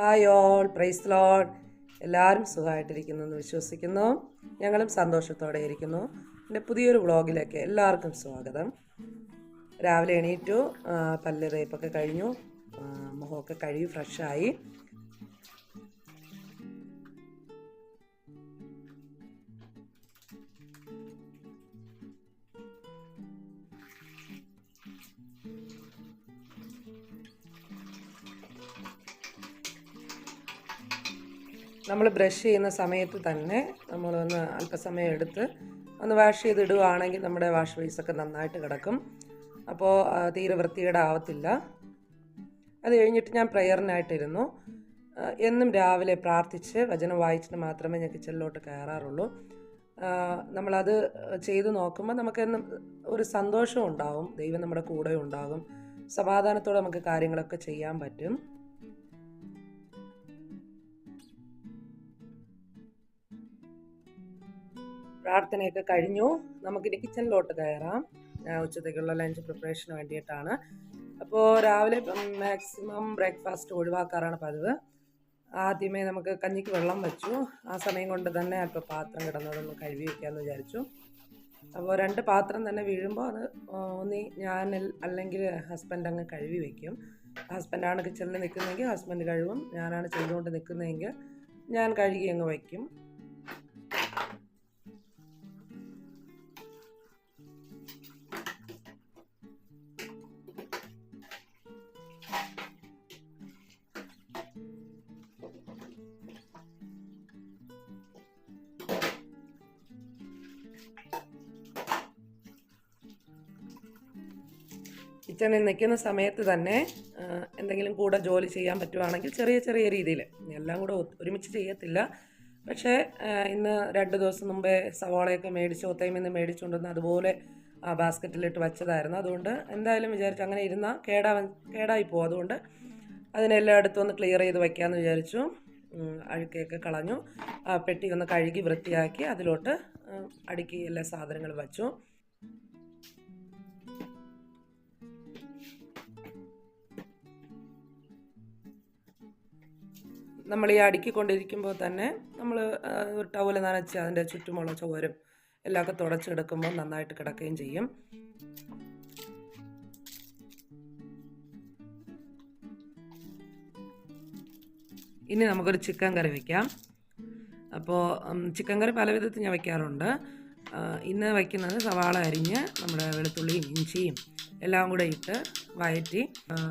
Hi all price load. എല്ലാവരും സുഖമായിട്ടിരിക്കുന്നു എന്ന് വിശ്വസിക്കുന്നു. ഞങ്ങളും സന്തോഷത്തോടെ ഇരിക്കുന്നു. എന്റെ പുതിയൊരു വ്ളോഗിലേക്ക് എല്ലാവർക്കും സ്വാഗതം. രാവിലെ എണീറ്റു പല്ല് തേപ്പൊക്കെ കഴിഞ്ഞു മുഖമൊക്കെ കഴുകി ഫ്രഷായി നമ്മൾ ബ്രഷ് ചെയ്യുന്ന സമയത്ത് തന്നെ നമ്മളൊന്ന് അല്പസമയം എടുത്ത് ഒന്ന് വാഷ് ചെയ്തിടുകയാണെങ്കിൽ നമ്മുടെ വാഷ് ബേസൊക്കെ നന്നായിട്ട് കിടക്കും. അപ്പോൾ തീരെ വൃത്തിയുടെ വൃത്തികേടാവത്തില്ല. അത് കഴിഞ്ഞിട്ട് ഞാൻ പ്രയറിനായിട്ടിരുന്നു. എന്നും രാവിലെ പ്രാർത്ഥിച്ച് വചനം വായിച്ചിട്ട് മാത്രമേ ഞാൻ കിച്ചണിലോട്ട് കയറാറുള്ളൂ. നമ്മളത് ചെയ്തു നോക്കുമ്പോൾ നമുക്കെന്നും ഒരു സന്തോഷം ഉണ്ടാവും. ദൈവം നമ്മുടെ കൂടെ ഉണ്ടാകും. സമാധാനത്തോടെ നമുക്ക് കാര്യങ്ങളൊക്കെ ചെയ്യാൻ പറ്റും. പ്രാർത്ഥനയൊക്കെ കഴിഞ്ഞു. നമുക്കിനി കിച്ചണിലോട്ട് കയറാം. ഉച്ചത്തേക്കുള്ള ലഞ്ച് പ്രിപ്പറേഷന് വേണ്ടിയിട്ടാണ്. അപ്പോൾ രാവിലെ മാക്സിമം ബ്രേക്ക്ഫാസ്റ്റ് ഒഴിവാക്കാറാണ് പതിവ്. ആദ്യമേ നമുക്ക് കഞ്ഞിക്ക് വെള്ളം വെച്ചു. ആ സമയം കൊണ്ട് തന്നെ അല്പം പാത്രം കിടന്നതൊന്ന് കഴുകി വയ്ക്കാമെന്ന് വിചാരിച്ചു. അപ്പോൾ രണ്ട് പാത്രം തന്നെ വീഴുമ്പോൾ അത് ഒന്നി ഞാൻ അല്ലെങ്കിൽ ഹസ്ബൻഡ് അങ്ങ് കഴുകി വയ്ക്കും ഹസ്ബൻഡാണ് കിച്ചണിൽ നിൽക്കുന്നതെങ്കിൽ ഹസ്ബൻഡ് കഴുകും. ഞാനാണ് ചെയ്തുകൊണ്ട് നിൽക്കുന്നതെങ്കിൽ ഞാൻ കഴുകി അങ്ങ് വയ്ക്കും കിച്ചണിൽ നിൽക്കുന്ന സമയത്ത് തന്നെ എന്തെങ്കിലും കൂടെ ജോലി ചെയ്യാൻ പറ്റുവാണെങ്കിൽ ചെറിയ ചെറിയ രീതിയിൽ എല്ലാം കൂടെ ഒരുമിച്ച് ചെയ്യത്തില്ല. പക്ഷേ ഇന്ന് രണ്ട് ദിവസം മുമ്പേ സവാളയൊക്കെ മേടിച്ച് ഒത്തയിൽ നിന്ന് മേടിച്ചുകൊണ്ടുവന്ന് അതുപോലെ ആ ബാസ്ക്കറ്റിലിട്ട് വെച്ചതായിരുന്നു. അതുകൊണ്ട് എന്തായാലും വിചാരിച്ചു അങ്ങനെ ഇരുന്നാൽ കേടാ കേടായി പോകും അതുകൊണ്ട് അതിനെല്ലായിടത്തും ഒന്ന് ക്ലിയർ ചെയ്ത് വയ്ക്കാമെന്ന് വിചാരിച്ചു. അഴുക്കയൊക്കെ കളഞ്ഞു. പെട്ടി ഒന്ന് കഴുകി വൃത്തിയാക്കി അതിലോട്ട് അടുക്കി എല്ലാ സാധനങ്ങളും വച്ചു. നമ്മൾ ഈ അടുക്കിക്കൊണ്ടിരിക്കുമ്പോൾ തന്നെ നമ്മൾ ഒരു ടവൽ നനച്ച് അതിന്റെ ചുറ്റുമുള്ള ചോരും എല്ലാമൊക്കെ തുടച്ചെടുക്കുമ്പോൾ നന്നായിട്ട് കിടക്കുകയും ചെയ്യും. ഇനി നമുക്കൊരു ചിക്കൻ കറി വയ്ക്കാം അപ്പോൾ ചിക്കൻ കറി പല വിധത്തിൽ ഞാൻ വയ്ക്കാറുണ്ട് ഇന്ന് വയ്ക്കുന്നത് സവാള അരിഞ്ഞ് നമ്മുടെ വെളുത്തുള്ളിയും ഇഞ്ചിയും എല്ലാം കൂടെ ഇട്ട് വയറ്റി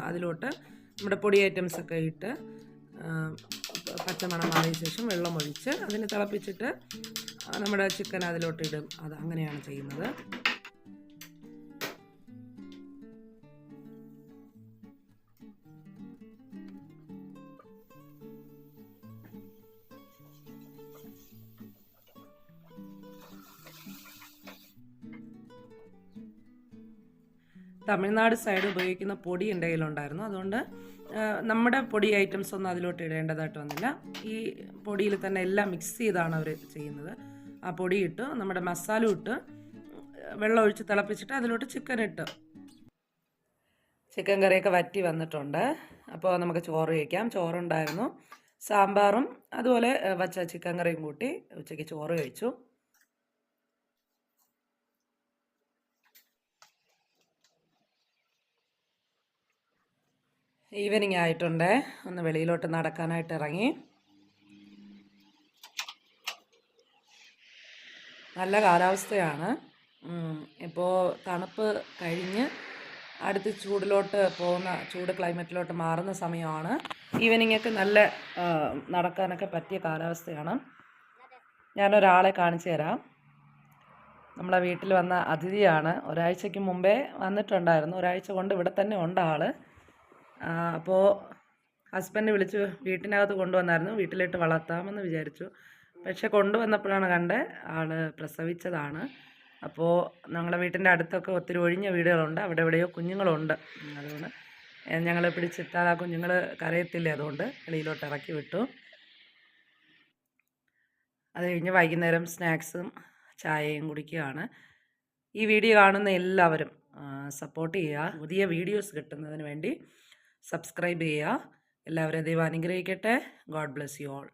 അതിലോട്ട് നമ്മുടെ പൊടി ഐറ്റംസൊക്കെ ഇട്ട് പച്ചമണം മാറിയ ശേഷം വെള്ളം ഒഴിച്ച് അതിന് തിളപ്പിച്ചിട്ട് നമ്മുടെ ചിക്കൻ അതിലോട്ട് ഇടും. അത് അങ്ങനെയാണ് ചെയ്യുന്നത്. തമിഴ്നാട് സൈഡ് ഉപയോഗിക്കുന്ന പൊടി എന്റെ കയ്യിലുണ്ടായിരുന്നു. അതുകൊണ്ട് നമ്മുടെ പൊടി ഐറ്റംസ് ഒന്നും അതിലോട്ട് ഇടേണ്ടതായിട്ട് വന്നില്ല. ഈ പൊടിയിൽ തന്നെ എല്ലാം മിക്സ് ചെയ്താണ് അവർ ചെയ്യുന്നത്. ആ പൊടി ഇട്ട് നമ്മുടെ മസാല ഇട്ട് വെള്ളം ഒഴിച്ച് തിളപ്പിച്ചിട്ട് അതിലോട്ട് ചിക്കൻ ഇട്ട്. ചിക്കൻ കറിയൊക്കെ വറ്റി വന്നിട്ടുണ്ട്. അപ്പോൾ നമുക്ക് ചോറ് കഴിക്കാം. ചോറുണ്ടായിരുന്നു. സാമ്പാറും അതുപോലെ വച്ച ചിക്കൻ കറിയും കൂട്ടി ഉച്ചയ്ക്ക് ചോറ് കഴിച്ചു. ഈവനിങ് ആയിട്ടുണ്ട്. ഒന്ന് വെളിയിലോട്ട് നടക്കാനായിട്ട് ഇറങ്ങി. നല്ല കാലാവസ്ഥയാണ്. ഇപ്പോൾ തണുപ്പ് കഴിഞ്ഞ് അടുത്ത് ചൂടിലോട്ട് പോകുന്ന ചൂട് ക്ലൈമറ്റിലോട്ട് മാറുന്ന സമയമാണ്. ഈവനിങ് ഒക്കെ നല്ല നടക്കാനൊക്കെ പറ്റിയ കാലാവസ്ഥയാണ്. ഞാനൊരാളെ കാണിച്ചു തരാം. നമ്മളെ വീട്ടിൽ വന്ന അതിഥിയാണ്. ഒരാഴ്ചയ്ക്ക് മുമ്പേ വന്നിട്ടുണ്ടായിരുന്നു. ഒരാഴ്ച കൊണ്ട് ഇവിടെ തന്നെ ഉണ്ട് ആൾ. അപ്പോൾ ഹസ്ബൻഡ് വിളിച്ച് വീട്ടിനകത്ത് കൊണ്ടുവന്നായിരുന്നു. വീട്ടിലിട്ട് വളർത്താമെന്ന് വിചാരിച്ചു. പക്ഷെ കൊണ്ടുവന്നപ്പോഴാണ് കണ്ട് ആൾ പ്രസവിച്ചതാണ്. അപ്പോൾ ഞങ്ങളുടെ വീട്ടിന്റെ അടുത്തൊക്കെ ഒത്തിരി ഒഴിഞ്ഞ വീടുകളുണ്ട്. അവിടെ എവിടെയോ കുഞ്ഞുങ്ങളുണ്ട്. അതുകൊണ്ട് ഞങ്ങൾ പിടിച്ചിട്ടാൽ ആ കുഞ്ഞുങ്ങൾ കരയത്തില്ലേ അതുകൊണ്ട് വെളിയിലോട്ട് ഇറക്കി വിട്ടു. അത് കഴിഞ്ഞ് വൈകുന്നേരം സ്നാക്സും ചായയും കുടിക്കുകയാണ്. ഈ വീഡിയോ കാണുന്ന എല്ലാവരും സപ്പോർട്ട് ചെയ്യുക. പുതിയ വീഡിയോസ് കിട്ടുന്നതിന് വേണ്ടി സബ്സ്ക്രൈബ് ചെയ്യുക. എല്ലാവരെയും ദൈവം അനുഗ്രഹിക്കട്ടെ. God bless you all.